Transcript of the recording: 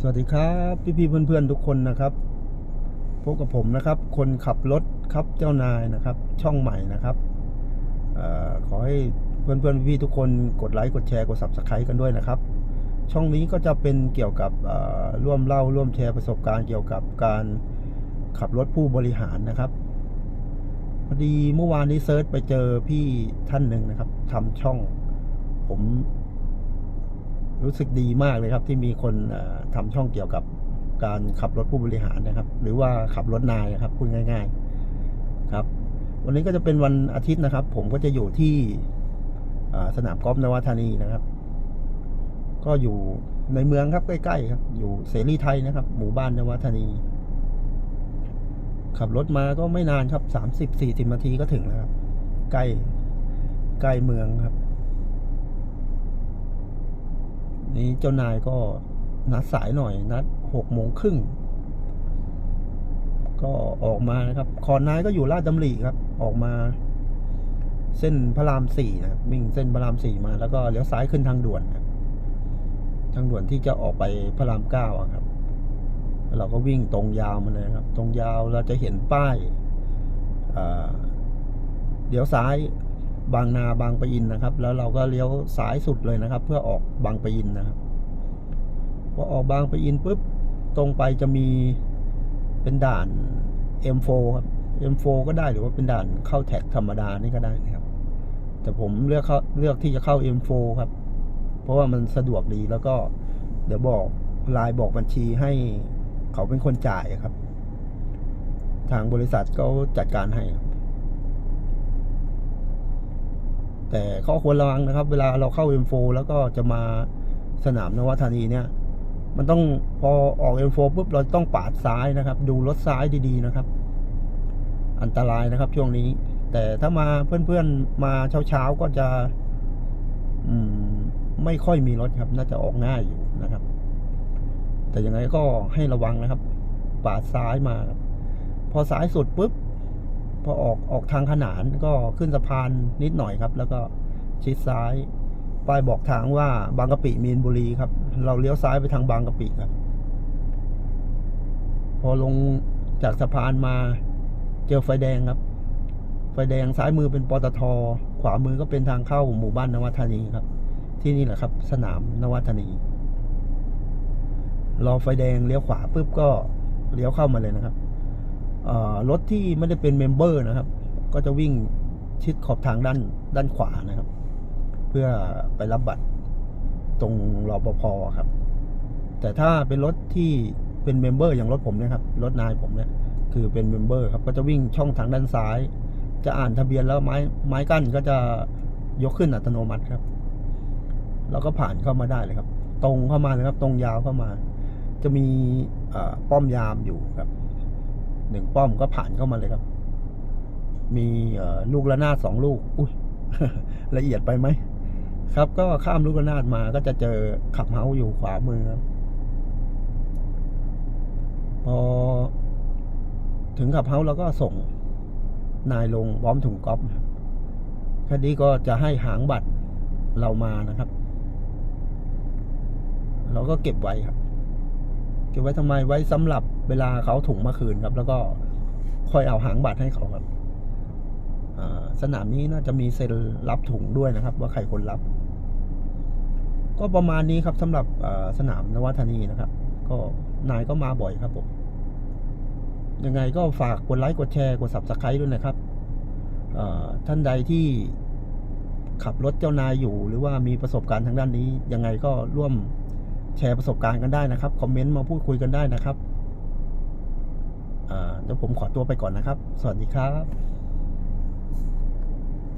สวัสดีครับพี่พี่ๆเพื่อนๆทุกคนนะครับพบกับผมนะครับ คนขับรถครับเจ้านายนะครับ ช่องใหม่นะครับออขอให้เพื่อนๆพี่ๆทุกคนกดไลค์กดแชร์กด subscribe กันด้วยนะครับ ช่องนี้ก็จะเป็นเกี่ยวกับร่วมเล่าร่วมแชร์ประสบการณ์เกี่ยวกับการขับรถผู้บริหารนะครับพอดีเมื่อวานนี้เซิร์ชไปเจอพี่ท่านหนึ่งนะครับทำช่อง ผม รู้สึกดีมากเลยครับที่มีคนเอ่อทำช่องเกี่ยวกับการขับรถผู้บริหารนะครับ หรือว่าขับรถนายนะครับพูดง่าย ๆครับ วันนี้ก็จะเป็นวันอาทิตย์นะครับ ผมก็จะอยู่ที่สนามกอล์ฟนวัฒานีนะครับ ก็อยู่ในเมืองครับใกล้ๆครับ อยู่เสรีไทยนะครับ หมู่บ้านนวัฒานี ขับรถมาก็ไม่นานครับสามสิบสี่สิบนาทีก็ถึงแล้วครับ ใกล้ใกล้เมืองครับ นี่เจ้านายก็นัดสายหน่อยนัดหกโมงครึ่งก็ออกมานะครับคอนนายก็อยู่ลาดดำริครับ ออกมา เส้นพระรามสี่นะครับวิ่งเส้นพระรามสี่มา แล้วก็เลี้ยวซ้ายขึ้นทางด่วนครับทางด่วนที่จะออกไปพระรามเก้าครับ เราก็วิ่งตรงยาวมาเลยครับ ตรงยาวเราจะเห็นป้ายเอ่อเลี้ยวซ้าย บางนาบางปะอินนะครับ แล้วเราก็เลี้ยวซ้ายสุดเลยนะครับ เพื่อออกบางปะอินนะครับพอออกบางปะอินปุ๊บตรงไปจะมีเป็นด่าน M4 ครับ M4 ก็ได้หรือว่าเป็นด่านเข้าแท็กธรรมดานี่ก็ได้นะครับ แต่ผมเลือกเข้าเลือกที่จะเข้า M4 ครับ เพราะว่ามันสะดวกดีแล้วก็เดี๋ยวบอกลน์บอกบัญชีให้เขาเป็นคนจ่ายครับ ทางบริษัทก็จัดการให้ครับ แต่ข้อควรระวังนะครับ เวลาเราเข้า M4 แล้วก็จะมาสนามนวัฒานีเนี่ย มันต้องพอออก M4 ปุ๊บเราต้องปาดซ้ายนะครับ ดูรถซ้ายดีๆนะครับ อันตรายนะครับช่วงนี้ แต่ถ้ามาเพื่อนๆมาเช้าๆก็จะมไม่ค่อยมีรถครับ น่าจะออกง่ายอยู่นะครับ แต่ยังไงก็ให้ระวังนะครับ ปาดซ้ายมาพอซ้ายสุดปุ๊บ พอออกออกทางขนานก็ขึ้นสะพานนิดหน่อยครับ แล้วก็ชิดซ้ายป้ายบอกทางว่าบางกะปิมีนบุรีครับ เราเลี้ยวซ้ายไปทางบางกะปิครับ พอลงจากสะพานมาเจอไฟแดงครับ ไฟแดงซ้ายมือเป็นปตท ขวามือก็เป็นทางเข้าหมู่บ้านนวัฒานีครับ ที่นี่แหละครับ สนามนวัฒานี รอไฟแดงเลี้ยวขวาปุ๊บก็เลี้ยวเข้ามาเลยนะครับ รถที่ไม่ได้เป็นเมมเบอร์นะครับ ก็จะวิ่งชิดขอบทางด้านด้านขวานะครับ เพื่อไปรับบัตรตรงรอปภครับ แต่ถ้าเป็นรถที่เป็นเมมเบอร์อย่างรถผมเนี่ยครับรถนายผมเนี่ยคือเป็นเมมเบอร์ครับก็จะวิ่งช่องทางด้านซ้าย จะอ่านทะเบียนแล้วไม้ไม้กั้นก็จะยกขึ้นอัตโนมัติครับ แล้วก็ผ่านเข้ามาได้เลยครับ ตรงเข้ามาเลยครับ ตรงยาวเข้ามา จะมีป้อมยามอยู่ครับ หนึ่งป้อมก็ผ่านเข้ามาเลยครับ มีลูกระนาดสองลูก อุ้ยละเอียดไปไหมครับ ก็ข้ามลูกระนาดมาก็จะเจอขับเฮาอยู่ขวามือครับพอถึงขับเฮาส์เราก็ส่งนายลงพร้อมถุงก๊อฟครับคดีก็จะให้หางบัตรเรามานะครับ เราก็เก็บไว้ครับ ก็บไว้ทำไมไว้สำหรับเวลาเขาถุงมาคืนครับ แล้วก็คอยเอาหางบัตรให้เขาครับสนามนี้น่าจะมีเซ็นรับถุงด้วยนะครับ ว่าใครคนรับ ก็ประมาณนี้ครับสำหรับสนามนวัฒนีนะครับ ก็นายก็มาบ่อยครับผมยังไงก็ฝากกดไลค์กดแชร์กด subscribe ด้วยนะครับท่านใดที่ขับรถเจ้านายอยู่ หรือว่ามีประสบการณ์ทางด้านนี้ ยังไงก็ร่วม แชร์ประสบการณ์กันได้นะครับ คอมเมนต์มาพูดคุยกันได้นะครับเดี๋ยวผมขอตัวไปก่อนนะครับ สวัสดีครับ